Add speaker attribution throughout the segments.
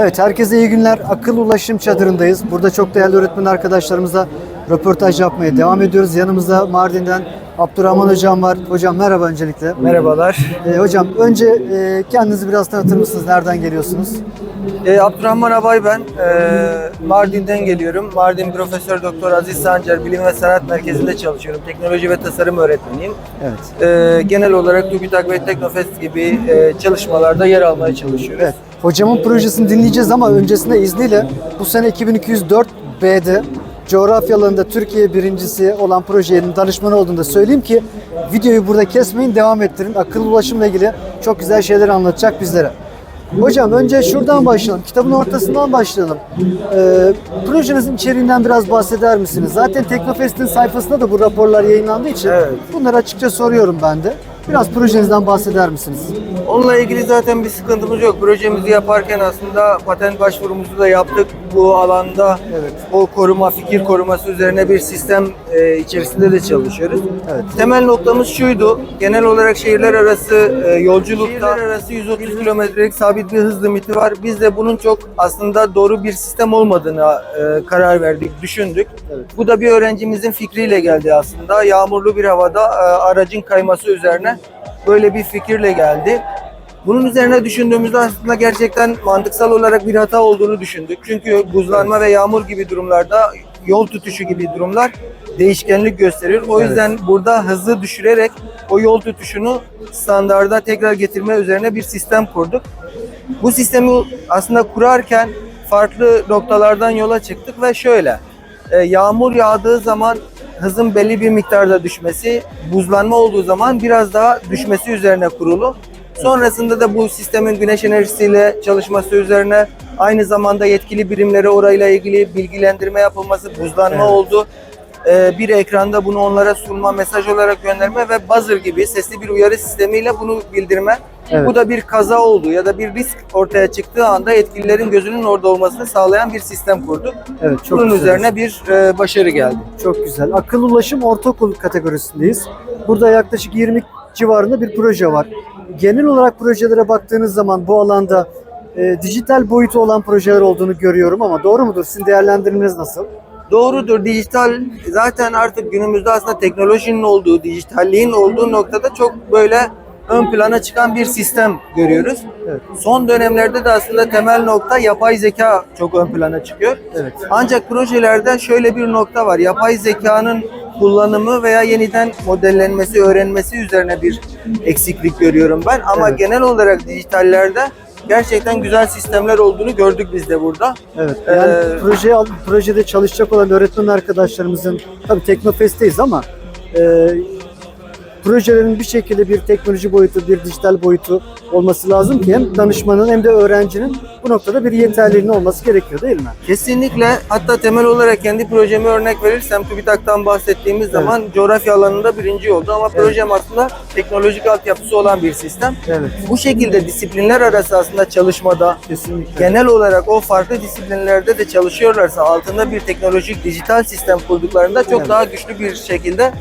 Speaker 1: Evet, herkese iyi günler. Akıl Ulaşım Çadırı'ndayız. Burada çok değerli öğretmen arkadaşlarımızla röportaj yapmaya devam ediyoruz. Yanımızda Mardin'den Abdurrahman Hocam var. Hocam merhaba öncelikle.
Speaker 2: Merhabalar.
Speaker 1: Ee, hocam önce e, kendinizi biraz tanıtır mısınız? Nereden geliyorsunuz?
Speaker 2: Ee, Abdurrahman Abay ben. Ee, Mardin'den geliyorum. Mardin Profesör Doktor Aziz Sancar Bilim ve Sanat Merkezi'nde çalışıyorum. Teknoloji ve tasarım öğretmeniyim.
Speaker 1: Evet.
Speaker 2: Ee, genel olarak TÜBİTAK ve Teknofest gibi e, çalışmalarda yer almaya çalışıyoruz.
Speaker 1: Evet. Hocamın projesini dinleyeceğiz ama öncesinde izniyle bu sene 2204 B'de coğrafya alanında Türkiye birincisi olan projenin danışmanı olduğunu da söyleyeyim ki videoyu burada kesmeyin devam ettirin. Akıllı ulaşımla ilgili çok güzel şeyler anlatacak bizlere. Hocam önce şuradan başlayalım. Kitabın ortasından başlayalım. Ee, projenizin içeriğinden biraz bahseder misiniz? Zaten Teknofest'in sayfasında da bu raporlar yayınlandığı için
Speaker 2: Evet.
Speaker 1: bunları açıkça soruyorum ben de. Biraz projenizden bahseder misiniz?
Speaker 2: Onunla ilgili zaten bir sıkıntımız yok. Projemizi yaparken aslında patent başvurumuzu da yaptık. Bu alanda
Speaker 1: Evet.
Speaker 2: o koruma, fikir koruması üzerine bir sistem e, içerisinde de çalışıyoruz.
Speaker 1: Evet.
Speaker 2: Temel noktamız şuydu. Genel olarak şehirler arası e, yolculukta şehirler arası 130 kilometrelik sabit bir hız limiti var. Biz de bunun çok aslında doğru bir sistem olmadığına e, karar verdik, düşündük.
Speaker 1: Evet.
Speaker 2: Bu da bir öğrencimizin fikriyle geldi aslında. Yağmurlu bir havada e, aracın kayması üzerine böyle bir fikirle geldi. Bunun üzerine düşündüğümüzde aslında gerçekten mantıksal olarak bir hata olduğunu düşündük. Çünkü buzlanma ve yağmur gibi durumlarda yol tutuşu gibi durumlar değişkenlik gösterir. O
Speaker 1: Evet.
Speaker 2: yüzden burada hızı düşürerek o yol tutuşunu standarda tekrar getirme üzerine bir sistem kurduk. Bu sistemi aslında kurarken farklı noktalardan yola çıktık ve şöyle e, yağmur yağdığı zaman hızın belli bir miktarda düşmesi, buzlanma olduğu zaman biraz daha düşmesi üzerine kurulu. Sonrasında da bu sistemin güneş enerjisiyle çalışması üzerine aynı zamanda yetkili birimlere orayla ilgili bilgilendirme yapılması, buzlanma
Speaker 1: Evet.
Speaker 2: oldu. E, bir ekranda bunu onlara sunma, mesaj olarak gönderme ve buzzer gibi sesli bir uyarı sistemiyle bunu bildirme.
Speaker 1: Evet.
Speaker 2: Bu da bir kaza oldu ya da bir risk ortaya çıktığı anda yetkililerin gözünün orada olmasını sağlayan bir sistem kurduk.
Speaker 1: Evet, çok
Speaker 2: Bunun
Speaker 1: güzel.
Speaker 2: üzerine bir e, başarı geldi.
Speaker 1: Çok güzel. Akıl ulaşım ortaokul kategorisindeyiz. Burada yaklaşık 20 civarında bir proje var. Genel olarak projelere baktığınız zaman bu alanda e, dijital boyutu olan projeler olduğunu görüyorum ama doğru mudur? Sizin değerlendirmeniz nasıl?
Speaker 2: Doğrudur. Dijital zaten artık günümüzde aslında teknolojinin olduğu, dijitalliğin olduğu noktada çok böyle ön plana çıkan bir sistem görüyoruz.
Speaker 1: Evet.
Speaker 2: Son dönemlerde de aslında temel nokta yapay zeka çok ön plana çıkıyor.
Speaker 1: Evet.
Speaker 2: Ancak projelerde şöyle bir nokta var. Yapay zekanın kullanımı veya yeniden modellenmesi, öğrenmesi üzerine bir eksiklik görüyorum ben. Ama
Speaker 1: Evet.
Speaker 2: genel olarak dijitallerde gerçekten güzel sistemler olduğunu gördük biz de burada.
Speaker 1: Evet. Yani
Speaker 2: Ee,
Speaker 1: projeye, projede çalışacak olan öğretmen arkadaşlarımızın tabii Teknofest'teyiz ama e, projelerin bir şekilde bir teknoloji boyutu, bir dijital boyutu olması lazım ki hem danışmanın hem de öğrencinin bu noktada bir yeterliliğinin olması gerekiyor değil mi?
Speaker 2: Kesinlikle hatta temel olarak kendi projemi örnek verirsem TÜBİTAK'tan bahsettiğimiz zaman coğrafya alanında birinci oldu ama projem aslında teknolojik altyapısı olan bir sistem.
Speaker 1: Evet.
Speaker 2: Bu şekilde disiplinler arası aslında çalışmada
Speaker 1: Kesinlikle.
Speaker 2: genel olarak o farklı disiplinlerde de çalışıyorlarsa altında bir teknolojik dijital sistem kurduklarında çok
Speaker 1: Evet.
Speaker 2: daha güçlü bir şekilde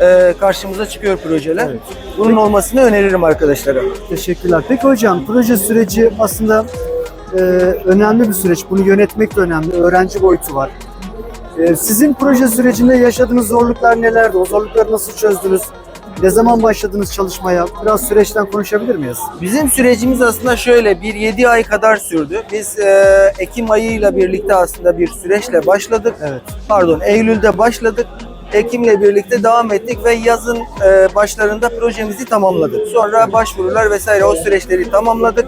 Speaker 2: e, karşımıza çıkıyor projeler.
Speaker 1: Evet.
Speaker 2: Bunun olmasını öneririm arkadaşlara.
Speaker 1: Teşekkürler. Peki hocam proje süreci aslında e, önemli bir süreç. Bunu yönetmek de önemli. Öğrenci boyutu var. E, sizin proje sürecinde yaşadığınız zorluklar nelerdi? O zorlukları nasıl çözdünüz? Ne zaman başladınız çalışmaya? Biraz süreçten konuşabilir miyiz?
Speaker 2: Bizim sürecimiz aslında şöyle bir 7 ay kadar sürdü. Biz e, Ekim ayıyla birlikte aslında bir süreçle başladık.
Speaker 1: Evet.
Speaker 2: Pardon Eylül'de başladık. Ekim'le birlikte devam ettik ve yazın e, başlarında projemizi tamamladık. Sonra başvurular vesaire o süreçleri tamamladık.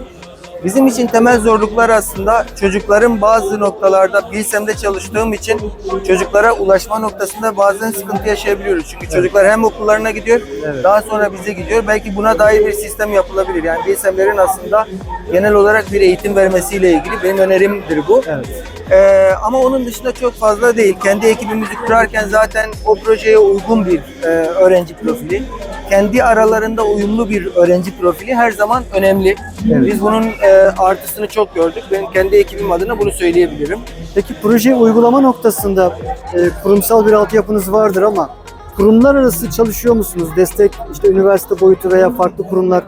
Speaker 2: Bizim için temel zorluklar aslında çocukların bazı noktalarda Bilsem'de çalıştığım için çocuklara ulaşma noktasında bazen sıkıntı yaşayabiliyoruz. Çünkü çocuklar hem okullarına gidiyor,
Speaker 1: Evet.
Speaker 2: daha sonra bize gidiyor. Belki buna dair bir sistem yapılabilir. Yani Bilsemlerin aslında genel olarak bir eğitim vermesiyle ilgili benim önerimdir bu.
Speaker 1: Evet.
Speaker 2: Ee, ama onun dışında çok fazla değil. Kendi ekibimizi kurarken zaten o projeye uygun bir e, öğrenci profili, kendi aralarında uyumlu bir öğrenci profili her zaman önemli.
Speaker 1: Evet.
Speaker 2: Biz bunun e, artısını çok gördük. Ben kendi ekibim adına bunu söyleyebilirim.
Speaker 1: Peki proje uygulama noktasında e, kurumsal bir altyapınız vardır ama kurumlar arası çalışıyor musunuz? Destek, işte üniversite boyutu veya farklı kurumlar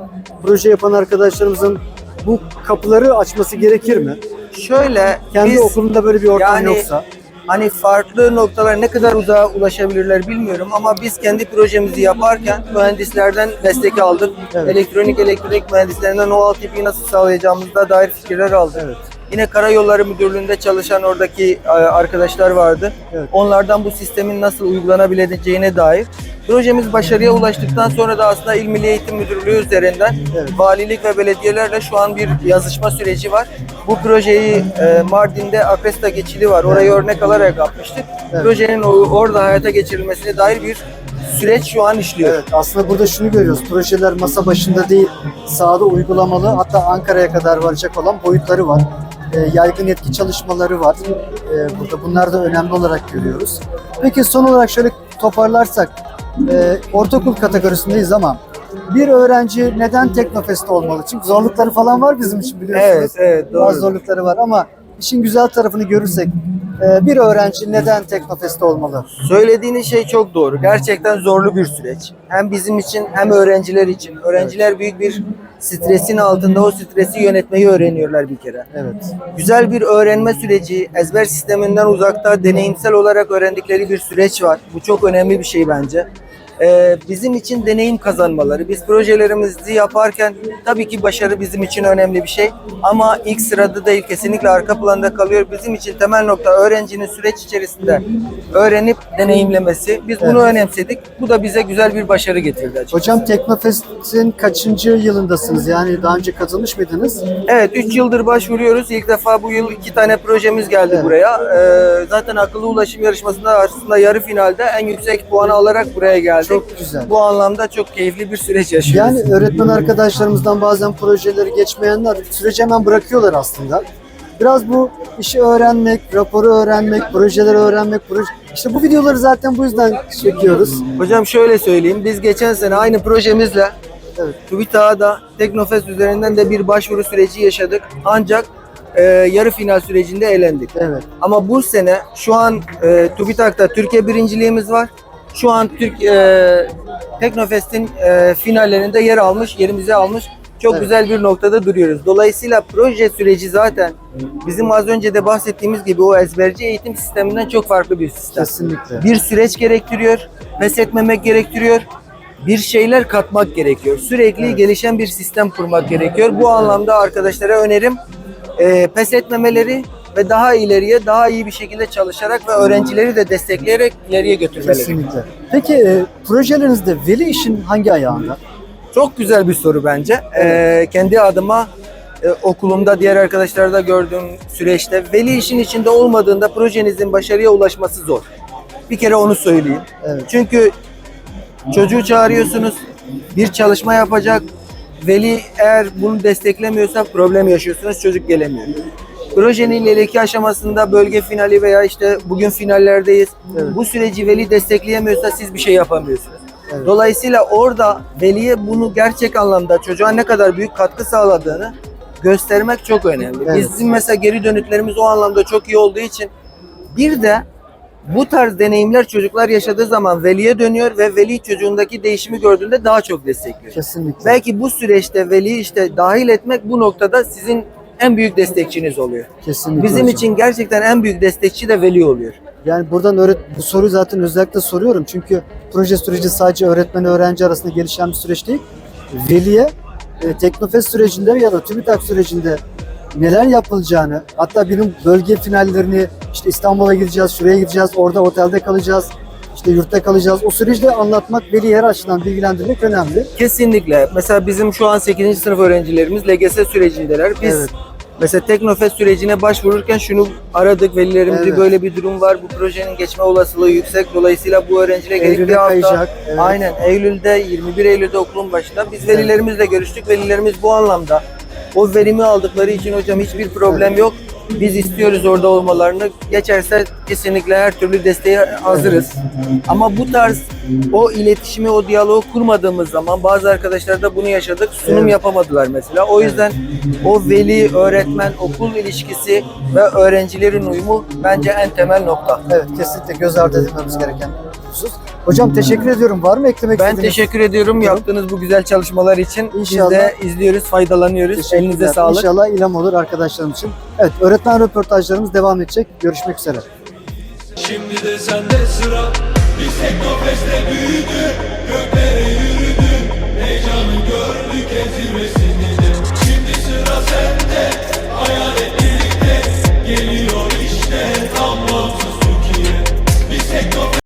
Speaker 1: proje yapan arkadaşlarımızın bu kapıları açması gerekir mi?
Speaker 2: Şöyle
Speaker 1: Kendi
Speaker 2: biz
Speaker 1: okulunda böyle bir ortam
Speaker 2: yani-
Speaker 1: yoksa.
Speaker 2: hani farklı noktalara ne kadar uzağa ulaşabilirler bilmiyorum ama biz kendi projemizi yaparken mühendislerden destek aldık.
Speaker 1: Evet.
Speaker 2: Elektronik elektrik mühendislerinden o altyapıyı nasıl sağlayacağımıza dair fikirler aldık.
Speaker 1: Evet.
Speaker 2: Yine Karayolları Müdürlüğü'nde çalışan oradaki e, arkadaşlar vardı.
Speaker 1: Evet.
Speaker 2: Onlardan bu sistemin nasıl uygulanabileceğine dair. Projemiz başarıya ulaştıktan sonra da aslında İl Milli Eğitim Müdürlüğü üzerinden
Speaker 1: Evet.
Speaker 2: valilik ve belediyelerle şu an bir yazışma süreci var. Bu projeyi e, Mardin'de Akresta geçidi var. Orayı örnek alarak yapmıştık.
Speaker 1: Evet.
Speaker 2: Projenin orada hayata geçirilmesine dair bir süreç şu an işliyor.
Speaker 1: Evet, aslında burada şunu görüyoruz. Projeler masa başında değil, sahada uygulamalı. Hatta Ankara'ya kadar varacak olan boyutları var. Ee, yaygın etki çalışmaları var. Ee, burada bunlar da önemli olarak görüyoruz. Peki son olarak şöyle toparlarsak, e, ortaokul kategorisindeyiz ama bir öğrenci neden Teknofest'te olmalı? Çünkü zorlukları falan var bizim için biliyorsunuz.
Speaker 2: Evet, evet, doğru.
Speaker 1: Bazı zorlukları var ama işin güzel tarafını görürsek e, bir öğrenci neden Teknofest'te olmalı?
Speaker 2: Söylediğiniz şey çok doğru. Gerçekten zorlu bir süreç. Hem bizim için hem öğrenciler için. Öğrenciler büyük bir stresin altında o stresi yönetmeyi öğreniyorlar bir kere.
Speaker 1: Evet.
Speaker 2: Güzel bir öğrenme süreci, ezber sisteminden uzakta deneyimsel olarak öğrendikleri bir süreç var. Bu çok önemli bir şey bence. Ee, bizim için deneyim kazanmaları. Biz projelerimizi yaparken tabii ki başarı bizim için önemli bir şey. Ama ilk sırada değil kesinlikle arka planda kalıyor. Bizim için temel nokta öğrencinin süreç içerisinde öğrenip deneyimlemesi. Biz bunu
Speaker 1: Evet.
Speaker 2: önemsedik. Bu da bize güzel bir başarı getirdi açıkçası.
Speaker 1: Hocam Teknofest'in kaçıncı yılındasınız? Yani daha önce katılmış mıydınız?
Speaker 2: Evet 3 yıldır başvuruyoruz. İlk defa bu yıl iki tane projemiz geldi
Speaker 1: Evet.
Speaker 2: buraya. Ee, zaten akıllı ulaşım yarışmasında aslında yarı finalde en yüksek puanı alarak buraya geldik.
Speaker 1: Çok güzel.
Speaker 2: Bu anlamda çok keyifli bir süreç yaşıyoruz.
Speaker 1: Yani öğretmen arkadaşlarımızdan bazen projeleri geçmeyenler süreci hemen bırakıyorlar aslında. Biraz bu işi öğrenmek, raporu öğrenmek, projeleri öğrenmek, proje... İşte bu videoları zaten bu yüzden çekiyoruz.
Speaker 2: Hocam şöyle söyleyeyim. Biz geçen sene aynı projemizle
Speaker 1: Evet.
Speaker 2: TÜBİTAK'da Teknofest üzerinden de bir başvuru süreci yaşadık. Ancak e, yarı final sürecinde elendik.
Speaker 1: Evet.
Speaker 2: Ama bu sene şu an e, TÜBİTAK'ta Türkiye birinciliğimiz var. Şu an Türk e, Teknofest'in e, finallerinde yer almış, yerimizi almış. Çok
Speaker 1: Evet.
Speaker 2: güzel bir noktada duruyoruz. Dolayısıyla proje süreci zaten bizim az önce de bahsettiğimiz gibi o ezberci eğitim sisteminden çok farklı bir sistem.
Speaker 1: Kesinlikle.
Speaker 2: Bir süreç gerektiriyor, pes etmemek gerektiriyor. Bir şeyler katmak gerekiyor. Sürekli
Speaker 1: Evet.
Speaker 2: gelişen bir sistem kurmak gerekiyor. Bu anlamda arkadaşlara önerim e, pes etmemeleri ve daha ileriye, daha iyi bir şekilde çalışarak ve öğrencileri de destekleyerek ileriye götürmeleri.
Speaker 1: Kesinlikle. Peki e, projelerinizde veli işin hangi ayağında?
Speaker 2: Çok güzel bir soru bence. E, kendi adıma e, okulumda diğer arkadaşlarda gördüğüm süreçte veli işin içinde olmadığında projenizin başarıya ulaşması zor. Bir kere onu söyleyeyim.
Speaker 1: Evet.
Speaker 2: Çünkü çocuğu çağırıyorsunuz, bir çalışma yapacak. Veli eğer bunu desteklemiyorsa problem yaşıyorsunuz, çocuk gelemiyor. Projenin ileriki aşamasında bölge finali veya işte bugün finallerdeyiz.
Speaker 1: Evet.
Speaker 2: Bu süreci veli destekleyemiyorsa siz bir şey yapamıyorsunuz.
Speaker 1: Evet.
Speaker 2: Dolayısıyla orada veliye bunu gerçek anlamda çocuğa ne kadar büyük katkı sağladığını göstermek çok önemli.
Speaker 1: Evet.
Speaker 2: Bizim mesela geri dönütlerimiz o anlamda çok iyi olduğu için bir de bu tarz deneyimler çocuklar yaşadığı zaman veliye dönüyor ve veli çocuğundaki değişimi gördüğünde daha çok destekliyor.
Speaker 1: Kesinlikle.
Speaker 2: Belki bu süreçte veli işte dahil etmek bu noktada sizin en büyük destekçiniz oluyor.
Speaker 1: Kesinlikle
Speaker 2: Bizim
Speaker 1: hocam.
Speaker 2: için gerçekten en büyük destekçi de veli oluyor.
Speaker 1: Yani buradan öğret bu soruyu zaten özellikle soruyorum. Çünkü proje süreci sadece öğretmen öğrenci arasında gelişen bir süreç değil. Veliye e, Teknofest sürecinde ya da TÜBİTAK sürecinde neler yapılacağını, hatta benim bölge finallerini işte İstanbul'a gideceğiz, şuraya gideceğiz, orada otelde kalacağız, işte yurtta kalacağız. O süreci de anlatmak, veli her açıdan bilgilendirmek önemli.
Speaker 2: Kesinlikle. Mesela bizim şu an 8. sınıf öğrencilerimiz LGS sürecindeler. Biz
Speaker 1: Evet.
Speaker 2: Mesela Teknofest sürecine başvururken şunu aradık velilerimizi
Speaker 1: Evet.
Speaker 2: böyle bir durum var. Bu projenin geçme olasılığı yüksek. Dolayısıyla bu öğrenciler bir hafta
Speaker 1: kayacak. Evet.
Speaker 2: Aynen Eylül'de 21 Eylül'de okulun başında biz velilerimizle görüştük. Velilerimiz bu anlamda o verimi aldıkları için hocam hiçbir problem yok. Biz istiyoruz orada olmalarını. Geçerse kesinlikle her türlü desteğe hazırız. Ama bu tarz o iletişimi, o diyaloğu kurmadığımız zaman bazı arkadaşlar da bunu yaşadık. Sunum yapamadılar mesela. O yüzden o veli, öğretmen, okul ilişkisi ve öğrencilerin uyumu bence en temel nokta.
Speaker 1: Evet, kesinlikle göz ardı edilmemiz gereken yapıyorsunuz. Hocam teşekkür ediyorum. Var mı eklemek
Speaker 2: ben
Speaker 1: istediğiniz?
Speaker 2: Ben teşekkür ediyorum yaptığınız bu güzel çalışmalar için.
Speaker 1: İnşallah.
Speaker 2: Biz de izliyoruz, faydalanıyoruz. Elinize sağlık.
Speaker 1: İnşallah ilham olur arkadaşlarım için. Evet, öğretmen röportajlarımız devam edecek. Görüşmek üzere.
Speaker 3: Şimdi de sende sıra. Biz Teknofest'te büyüdük, göklere yürüdük. Heyecanı gördük en. Şimdi sıra sende, hayal et.